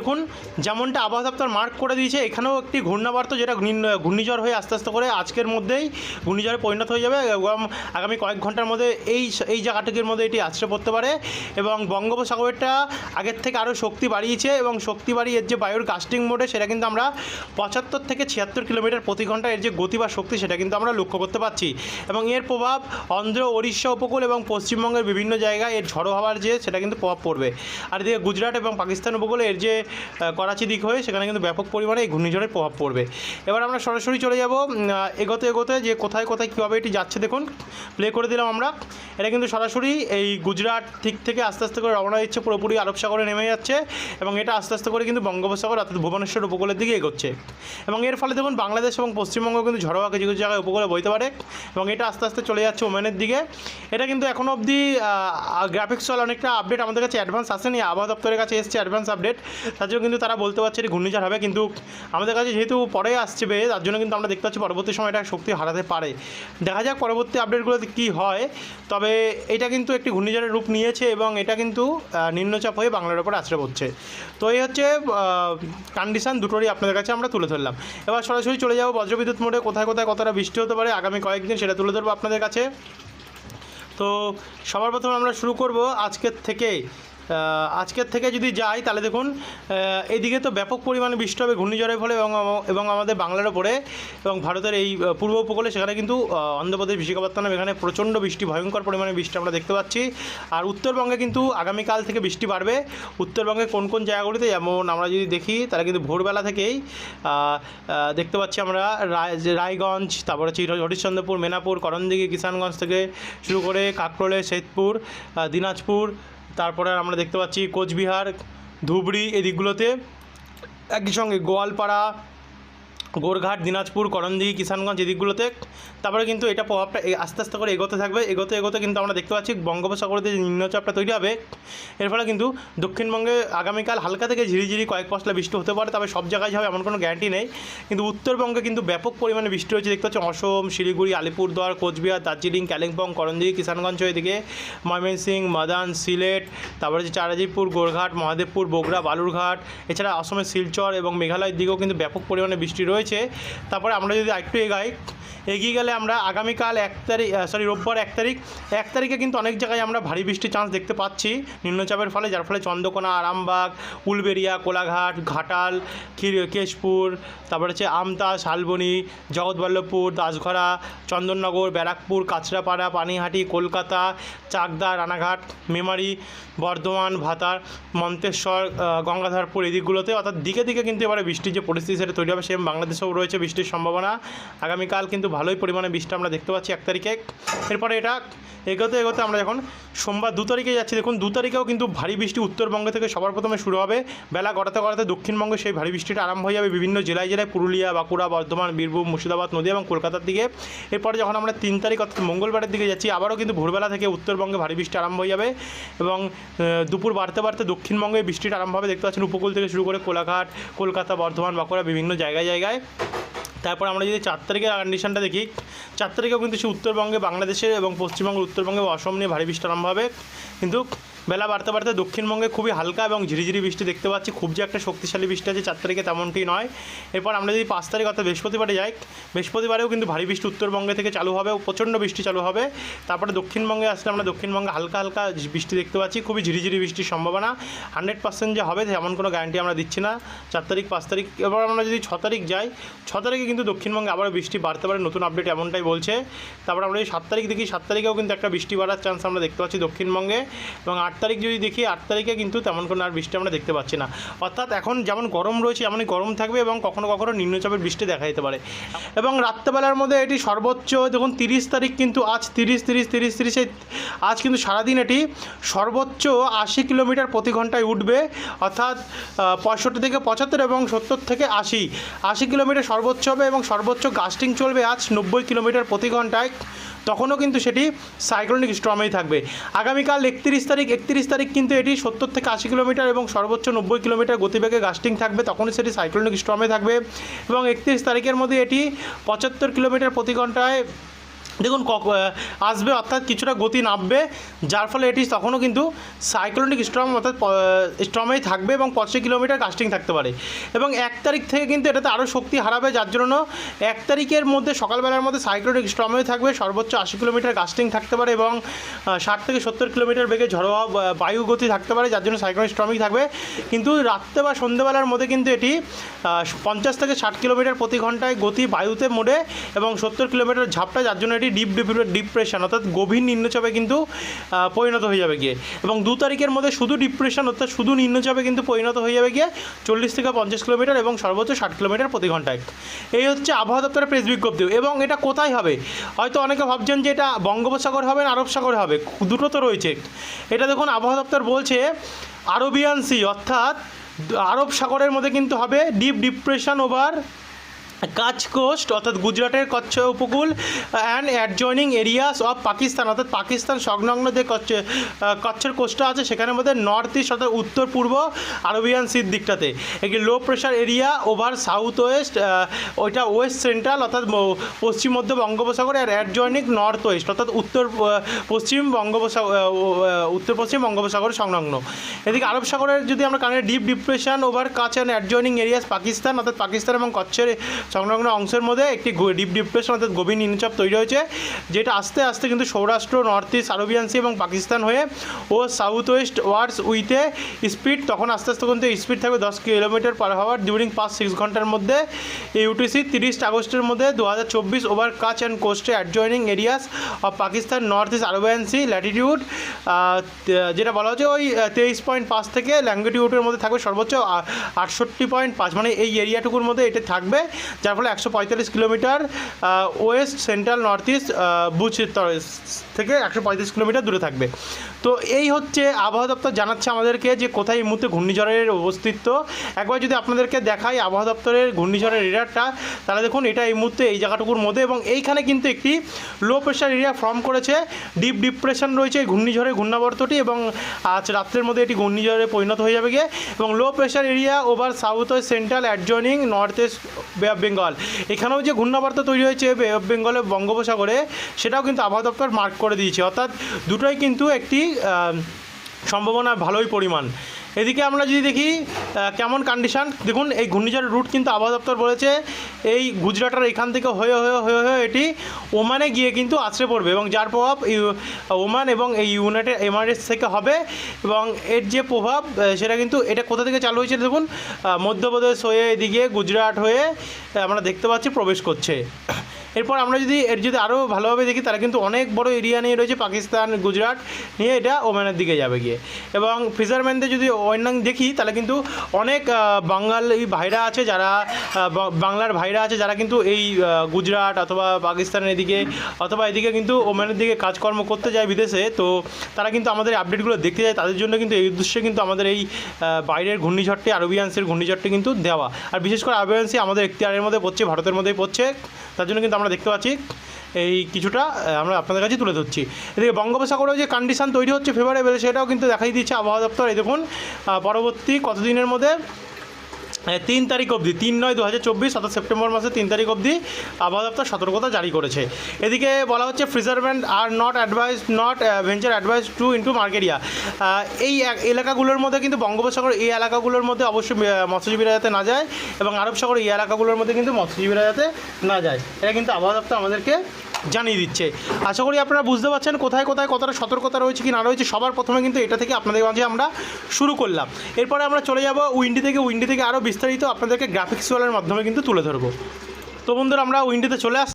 দেখুন, যেমনটা আবহাওয়া দপ্তর মার্ক করে দিয়েছে, এখানেও একটি ঘূর্ণাবর্ত যেটা ঘূর্ণি- ঘূর্ণিঝড় হয়ে আস্তে আস্তে করে আজকের মধ্যেই ঘূর্ণিঝড়ে পরিণত হয়ে যাবে। এবং আগামী কয়েক ঘণ্টার মধ্যে এই এই জায়গাটির মধ্যে এটি আছড়ে পড়তে পারে। এবং বঙ্গোপসাগরটা আগের থেকে আরও শক্তি বাড়িয়েছে এবং শক্তি বাড়িয়ে এর যে বায়ুর কাস্টিং মোডে সেটা কিন্তু আমরা পঁচাত্তর থেকে ছিয়াত্তর কিলোমিটার প্রতি ঘণ্টা এর যে গতি বা শক্তি, সেটা কিন্তু আমরা লক্ষ্য করতে পারছি। এবং এর প্রভাব অন্ধ্র, ওড়িশা, উপকূল এবং পশ্চিমবঙ্গের বিভিন্ন জায়গায় এর ঝড়ো হওয়ার যে, সেটা কিন্তু প্রভাব পড়বে। আর এদিকে গুজরাট এবং পাকিস্তান উপকূলে এর যে করাচি দিক হয়ে সেখানে কিন্তু ব্যাপক পরিমাণে এই ঘূর্ণিঝড়ের প্রভাব পড়বে। এবার আমরা সরাসরি চলে যাব এগোতে এগোতে যে কোথায় কোথায় কীভাবে এটি যাচ্ছে দেখুন প্লে করে দিলাম আমরা। এটা কিন্তু সরাসরি এই গুজরাট দিক থেকে আস্তে আস্তে করে রওনা দিচ্ছে, পুরোপুরি আরব সাগরে নেমে যাচ্ছে এবং এটা আস্তে আস্তে করে কিন্তু বঙ্গোপসাগর অর্থাৎ ভুবনেশ্বর উপকূলের দিকে এগোচ্ছে। এবং এর ফলে দেখুন বাংলাদেশ এবং পশ্চিমবঙ্গ কিন্তু ঝড়োয়া কিছু কিছু জায়গায় উপকূলে বইতে পারে এবং এটা আস্তে আস্তে চলে যাচ্ছে ওমেনের দিকে। এটা কিন্তু এখনও অবধি গ্রাফিক্স অনেকটা আপডেট আমাদের কাছে অ্যাডভান্স আসেনি, আবহাওয়া দপ্তরের কাছে এসছে অ্যাডভান্স আপডেট তার জন্য কিন্তু তারা বলতে পারছে, এটি ঘূর্ণিঝড় হবে। কিন্তু আমাদের কাছে যেহেতু পরে আসছে বে তার জন্য কিন্তু আমরা দেখতে পাচ্ছি পরবর্তী সময় এটা শক্তি হারাতে পারে। দেখা যাক পরবর্তী আপডেটগুলোতে কী হয়। তবে এটা কিন্তু একটি ঘূর্ণিঝড়ের রূপ নিয়েছে এবং এটা কিন্তু নিম্নচাপ হয়ে বাংলার ওপর আশ্রয় পড়ছে। তো এই হচ্ছে কন্ডিশন দুটোরই আপনাদের কাছে আমরা তুলে ধরলাম। এবার সরাসরি চলে যাব বজ্রবিদ্যুৎ মোডে। কোথায় কোথায় কতটা বৃষ্টি হতে পারে? আগামী কয়েকদিন সেটা তুলে ধরবো আপনাদের কাছে। তো সবার প্রথমে আমরা শুরু করব আজকের থেকে। আজকের থেকে যদি যাই, তাহলে দেখুন এদিকে তো ব্যাপক পরিমাণে বৃষ্টি হবে, ঘূর্ণিঝড়ের ফলে এবং এবং আমাদের বাংলার ওপরে এবং ভারতের এই পূর্ব উপকূলে, সেখানে কিন্তু অন্ধ্রপ্রদেশ, বিশাখাপত্তনম, এখানে প্রচণ্ড বৃষ্টি, ভয়ঙ্কর পরিমাণে বৃষ্টি আমরা দেখতে পাচ্ছি। আর উত্তরবঙ্গে কিন্তু আগামীকাল থেকে বৃষ্টি বাড়বে। উত্তরবঙ্গে কোন কোন জায়গাগুলিতে, যেমন আমরা যদি দেখি, তাহলে কিন্তু ভোরবেলা থেকেই দেখতে পাচ্ছি আমরা রায় রায়গঞ্জ, তারপরে হচ্ছে হরিশ্চন্দ্রপুর, মেনাপুর, করণদিঘি, কিষানগঞ্জ থেকে শুরু করে কাকরোলে, শেতপুর দিনাজপুর তারপরে আমরা দেখতে পাচ্ছি কোচবিহার ধুবড়ি এদিকগুলোতে। দিকগুলোতে একই সঙ্গে গোয়ালপাড়া গোরঘাট, দিনাজপুর, করণদিঘি, কিষানগঞ্জ এই দিকগুলোতে। তারপরে কিন্তু এটা প্রভাবটা আস্তে আস্তে করে এগোতে থাকবে। এগোতে এগোতে কিন্তু আমরা দেখতে পাচ্ছি বঙ্গোপসাগরে যে নিম্নচাপটা তৈরি হবে, এর ফলে কিন্তু দক্ষিণবঙ্গে আগামীকাল হালকা থেকে ঝিরিঝিরি কয়েক পশলা বৃষ্টি হতে পারে। তবে সব জায়গায় হবে এমন কোনো গ্যারান্টি নেই। কিন্তু উত্তরবঙ্গে কিন্তু ব্যাপক পরিমাণে বৃষ্টি হচ্ছে দেখতে পাচ্ছি অসম, শিলিগুড়ি, আলিপুরদুয়ার, কোচবিহার, দার্জিলিং, কালিম্পং, করণদিঘি, কিষানগঞ্জ এদিকে ময়মনসিংহ, মাদান, সিলেট, তারপরে যে চারাজিপুর গোরঘাট, মহাদেবপুর, বগুড়া, বালুরঘাট, এছাড়া অসমের শিলচর এবং মেঘালয়ের দিকেও কিন্তু ব্যাপক পরিমাণে বৃষ্টি রয়েছে তারপরে আমরা যদি আরেকটু এগাই এগিয়ে গেলে আমরা আগামীকাল এক তারিখ সরি রোববার এক তারিখ। এক তারিখে কিন্তু অনেক জায়গায় আমরা ভারী বৃষ্টির চান্স দেখতে পাচ্ছি। নিম্নচাপের ফলে, যার ফলে চন্দ্রকোনা, আরামবাগ উলবেরিয়া কোলাঘাট, ঘাটাল কেশপুর, তারপরে হচ্ছে আমতা, শালবনি, জগৎবল্লভপুর, দাসঘরা, চন্দননগর, ব্যারাকপুর কাছড়াপাড়া পানিহাটি, কলকাতা, চাকদা, রানাঘাট, মেমারি, বর্ধমান, ভাতার, মন্তেশ্বর গঙ্গাধরপুর এই দিকগুলোতে। অর্থাৎ দিকে দিকে কিন্তু এবারে বৃষ্টির যে পরিস্থিতি সেটা তৈরি হবে, সেম বাংলাদেশেও রয়েছে বৃষ্টির সম্ভাবনা। আগামীকাল কিন্তু ভালোই পরিমাণে বৃষ্টি আমরা দেখতে পাচ্ছি এক তারিখে। এরপরে এটা এগোতে এগোতে আমরা যখন সোমবার দু তারিখে যাচ্ছি, দেখুন দু তারিখেও কিন্তু ভারী বৃষ্টি উত্তরবঙ্গ থেকে সবার প্রথমে শুরু হবে। বেলা গড়াতে গড়াতে দক্ষিণবঙ্গে সেই ভারী বৃষ্টিটা আরম্ভ হয়ে যাবে বিভিন্ন জেলায় জেলায়, পুরুলিয়া, বাঁকুড়া, বর্ধমান, বীরভূম, মুর্শিদাবাদ নদী এবং কলকাতার দিকে। এরপরে যখন আমরা তিন তারিখ অর্থাৎ মঙ্গলবারের দিকে যাচ্ছি, আবারও কিন্তু ভোরবেলা থেকে উত্তরবঙ্গে ভারী বৃষ্টি আরম্ভ হয়ে যাবে এবং দুপুর বাড়তে বাড়তে দক্ষিণবঙ্গে বৃষ্টিটা আরম্ভ হবে। দেখতে পাচ্ছেন উপকূল থেকে শুরু করে কোলাঘাট, কলকাতা, বর্ধমান, বাঁকুড়া বিভিন্ন জায়গায় জায়গায়। তারপর আমরা যদি চার তারিখের কন্ডিশনটা দেখি, চার তারিখেও কিন্তু সে উত্তরবঙ্গে বাংলাদেশের এবং পশ্চিমবঙ্গের উত্তরবঙ্গে অসম নিয়ে ভারী বৃষ্টি আরম্ভ হবে। কিন্তু বেলা বাড়তে বাড়তে দক্ষিণবঙ্গে খুবই হালকা এবং ঝিরিঝিরি বৃষ্টি দেখতে পাচ্ছি। খুব যে একটা শক্তিশালী বৃষ্টি আছে চার তারিখে তেমনটি নয়। এরপর আমরা যদি পাঁচ তারিখ অর্থাৎ বৃহস্পতিবারে যাই, বৃহস্পতিবারেও কিন্তু ভারী বৃষ্টি উত্তরবঙ্গে থেকে চালু হবে, প্রচণ্ড বৃষ্টি চালু হবে। তারপরে দক্ষিণবঙ্গে আসলে আমরা দক্ষিণবঙ্গে হালকা হালকা বৃষ্টি দেখতে পাচ্ছি, খুবই ঝিরিঝিরি বৃষ্টির সম্ভাবনা। হান্ড্রেড পার্সেন্ট যে হবে, তেমন কোনো গ্যারান্টি আমরা দিচ্ছি না। চার তারিখ, পাঁচ তারিখ, এবার আমরা যদি ছ তারিখ যাই, ছ তারিখে কিন্তু দক্ষিণবঙ্গে আবারও বৃষ্টি বাড়তে পারে, নতুন আপডেট এমনটাই বলছে। তারপর আমরা যদি সাত তারিখ দেখি, সাত তারিখেও কিন্তু একটা বৃষ্টি বাড়ার চান্স আমরা দেখতে পাচ্ছি দক্ষিণবঙ্গে। এবং তারিখ যদি দেখি, আট তারিখে কিন্তু তেমন কোনো আর বৃষ্টি আমরা দেখতে পাচ্ছি না। অর্থাৎ এখন যেমন গরম রয়েছে, এমনই গরম থাকবে এবং কখনো কখনো নিম্নচাপের বৃষ্টি দেখা যেতে পারে। এবং রাত্রেবেলার মধ্যে এটি সর্বোচ্চ, দেখুন, তিরিশ তারিখ কিন্তু আজ তিরিশ তিরিশ তিরিশ, তিরিশে আজ কিন্তু সারাদিন এটি সর্বোচ্চ আশি কিলোমিটার প্রতি ঘন্টায় উঠবে। অর্থাৎ পঁয়ষট্টি থেকে পঁচাত্তর এবং সত্তর থেকে আশি। আশি কিলোমিটার সর্বোচ্চ হবে এবং সর্বোচ্চ গাস্টিং চলবে আজ নব্বই কিলোমিটার প্রতি ঘন্টায়। তখনও কিন্তু সেটি সাইক্লোনিক স্ট্রমেই থাকবে। আগামীকাল একত্রিশ তারিখ একত্রিশ তারিখ কিন্তু এটি সত্তর থেকে আশি কিলোমিটার এবং সর্বোচ্চ নব্বই কিলোমিটার গতিবেগে গাস্টিং থাকবে, তখনই সেটি সাইক্লোনিক স্ট্রমে থাকবে। এবং একত্রিশ তারিখের মধ্যে এটি পঁচাত্তর কিলোমিটার প্রতি ঘন্টায় দেখুন আসবে, অর্থাৎ কিছুটা গতি নামবে, যার ফলে এটি তখনও কিন্তু সাইক্লোনিক স্ট্রম অর্থাৎ স্ট্রমেই থাকবে এবং পঁচিশ কিলোমিটার কাস্টিং থাকতে পারে। এবং এক তারিখ থেকে কিন্তু এটাতে আরও শক্তি হারাবে, যার জন্য এক তারিখের মধ্যে, সকালবেলার মধ্যে সাইক্লোনিক স্ট্রমেই থাকবে, সর্বোচ্চ আশি কিলোমিটার কাস্টিং থাকতে পারে এবং ষাট থেকে সত্তর কিলোমিটার বেগে ঝড়োয়া বা- বায়ু গতি থাকতে পারে, যার জন্য সাইক্লোনিক স্ট্রমিক থাকবে। কিন্তু রাত্রে বা সন্ধ্যেবেলার মধ্যে কিন্তু এটি পঞ্চাশ থেকে ষাট কিলোমিটার প্রতি ঘন্টায় গতি বায়ুতে মোড়ে এবং সত্তর কিলোমিটার ঝাপটা, যার জন্য এটি ডিপ ডিপ্রেশন অর্থাৎ গভীর নিম্নচাপে কিন্তু পরিণত হয়ে যাবে গিয়ে। এবং দু তারিখের মধ্যে শুধু ডিপ্রেশন অর্থাৎ শুধু নিম্নচাপে কিন্তু পরিণত হয়ে যাবে গিয়ে চল্লিশ থেকে পঞ্চাশ কিলোমিটার এবং সর্বোচ্চ ষাট কিলোমিটার প্রতি ঘন্টায়। এই হচ্ছে আবহাওয়া দপ্তরের প্রেস বিজ্ঞপ্তি। এবং এটা কোথায় হবে? হয়তো অনেকে ভাবছেন যে এটা বঙ্গোপসাগর হবে না আরব সাগর হবে। দুটো তো রয়েছে। এটা দেখুন, আবহাওয়া দপ্তর বলছে, আরবিয়ান সি, অর্থাৎ আরব সাগরের মধ্যে কিন্তু হবে deep depression over Kutch coast অর্থাৎ গুজরাটের কচ্ছ উপকূল and adjoining areas of Pakistan অর্থাৎ পাকিস্তান সংলগ্ন যে কচ্ছ কচ্ছের কোস্টটা আছে, সেখানের মধ্যে নর্থ ইস্ট অর্থাৎ উত্তর পূর্ব, আরবিয়ান সির দিকটাতে। একটি low pressure area over south west ওইটা ওয়েস্ট সেন্ট্রাল অর্থাৎ পশ্চিম মধ্য বঙ্গোপসাগর, আর অ্যাডজয়নিং নর্থ ওয়েস্ট অর্থাৎ উত্তর পশ্চিম বঙ্গোপসাগর উত্তর পশ্চিম বঙ্গোপসাগর সংলগ্ন। এদিকে আরব সাগরের যদি আমরা কানে deep depression over Kutch and adjoining areas Pakistan, অর্থাৎ পাকিস্তান এবং কচ্ছের সংলগ্ন অংশের মধ্যে একটি ডিপ ডিপ্রেশন অর্থাৎ গভীর নিম্নচাপ তৈরি হয়েছে, যেটা আস্তে আস্তে কিন্তু Saurashtra north east Arabian sea এবং পাকিস্তান হয়ে ও সাউথ ওয়েস্ট ওয়ার্ডস উইথে স্পিড তখন আস্তে আস্তে কিন্তু স্পিড থাকবে দশ কিলোমিটার পার হাওয়ার ডিউরিং পাঁচ সিক্স ঘণ্টার মধ্যে। ইউটিসি তিরিশ আগস্টের মধ্যে দু হাজার চব্বিশ over Kutch and কোস্টে adjoining areas of Pakistan north east Arabian sea latitude যেটা বলা হচ্ছে ওই তেইশ পয়েন্ট পাঁচ থেকে ল্যাঙ্গিটিউডের মধ্যে থাকবে সর্বোচ্চ আটষট্টি পয়েন্ট পাঁচ মানে এই এরিয়াটুকুর মধ্যে এটা থাকবে। যার ফলে একশো পঁয়তাল্লিশ kilometre west, central, north east Bhuj থেকে একশো পঁয়ত্রিশ কিলোমিটার দূরে থাকবে। তো এই হচ্ছে আবহাওয়া দপ্তর জানাচ্ছে আমাদেরকে যে কোথায় এই মুহূর্তে ঘূর্ণিঝড়ের অবস্থিত। একবার যদি আপনাদেরকে দেখাই আবহাওয়া দপ্তরের ঘূর্ণিঝড়ের এরিয়াটা তাহলে দেখুন এটা এই মুহূর্তে এই জায়গাটুকুর মধ্যে এবং এইখানে কিন্তু একটি লো প্রেশার এরিয়া ফর্ম করেছে। ডিপ ডিপ্রেশন রয়েছে এই ঘূর্ণিঝড়ের ঘূর্ণাবর্তটি এবং আজ রাত্রের মধ্যে এটি ঘূর্ণিঝড়ে পরিণত হয়ে যাবে গিয়ে এবং low pressure area over south west central adjoining north east Bengal. এখানেও যে ঘূর্ণাবার্তা তৈরি হয়েছে বে অফ বেঙ্গলে বঙ্গোপসাগরে, সেটাও কিন্তু আবহাওয়া দপ্তর মার্ক করে দিয়েছে। অর্থাৎ দুটোই কিন্তু একটি সম্ভাবনা ভালোই পরিমাণ। এদিকে আমরা যদি দেখি কেমন কন্ডিশন দেখুন, এই ঘূর্ণিঝড়ের রুট কিন্তু আবহাওয়া দপ্তর বলেছে, এই গুজরাটের এখান থেকে হয়ে হয়ে হয়ে হয়ে এটি ওমানে গিয়ে কিন্তু আছড়ে পড়বে এবং যার প্রভাব ওমান এবং এই ইউনাইটেড এমারেটস থেকে হবে এবং এর যে প্রভাব সেটা কিন্তু এটা কোথা থেকে চালু হয়েছে দেখুন মধ্যপ্রদেশ হয়ে এদিকে গুজরাট হয়ে আমরা দেখতে পাচ্ছি প্রবেশ করছে। এরপর আমরা যদি এর যদি আরও ভালোভাবে দেখি, তাহলে কিন্তু অনেক বড় এরিয়া নিয়ে রয়েছে পাকিস্তান, গুজরাট, নিয়ে এটা ওমানের দিকে যাবে গিয়ে। এবং ফিজারম্যানদের যদি অন্যান্য দেখি, তাহলে কিন্তু অনেক বাঙালি ভাইরা আছে যারা বাংলার ভাইরা আছে যারা কিন্তু এই গুজরাট অথবা পাকিস্তানের এদিকে অথবা এদিকে কিন্তু ওমানের দিকে কাজকর্ম করতে যায় বিদেশে। তো তারা কিন্তু আমাদের আপডেটগুলো দেখতে যায়। তাদের জন্য কিন্তু এই উদ্দেশ্যে কিন্তু আমাদের এই বাইরের ঘূর্ণিঝড়টি আরবিয়ান্সের ঘূর্ণিঝড়টি কিন্তু দেওয়া। আর বিশেষ করে আরবিয়ান্সি আমাদের এখতিয়ারের মধ্যে পড়ছে, ভারতের মধ্যেই পড়ছে। তার জন্য কিন্তু আমরা দেখতে পাচ্ছি। এই কিছুটা আমরা আপনাদের কাছে তুলে ধরছি। এদিকে বঙ্গোপসাগরেও যে কন্ডিশান তৈরি হচ্ছে ফেভারেবল সেটাও কিন্তু দেখাই দিচ্ছে আবহাওয়া দপ্তর। এই দেখুন পরবর্তী কতদিনের মধ্যে তিন তারিখ অবধি, তিন নয় দু হাজার চব্বিশ অর্থাৎ সেপ্টেম্বর মাসে তিন তারিখ অবধি আবহাওয়া দপ্তর সতর্কতা জারি করেছে। এদিকে বলা হচ্ছে fishermen are not advised not venture advised to into মার্কেরিয়া এই এলাকাগুলোর মধ্যে কিন্তু বঙ্গোপসাগর, এই এলাকাগুলোর মধ্যে অবশ্যই মৎস্যজীবীরা যাতে না যায় এবং আরব সাগর, এই এলাকাগুলোর মধ্যে কিন্তু মৎস্যজীবীরা যাতে না যায়। এটা কিন্তু আবহাওয়া দপ্তর আমাদেরকে জানিয়ে দিচ্ছে। আশা করি আপনারা বুঝতে পারছেন কোথায় কোথায় কতটা সতর্কতা রয়েছে কি না রয়েছে, সবার প্রথমে কিন্তু এটা থেকে আপনাদের মাঝে আমরা শুরু করলাম। এরপরে আমরা চলে যাব উইন্ডি থেকে উইন্ডি থেকে আরও বিস্তারিত আপনাদেরকে গ্রাফিক্স ওয়ালের মাধ্যমে কিন্তু তুলে ধরবো। তো বন্ধুরা, আমরা উইন্ডিতে চলে আস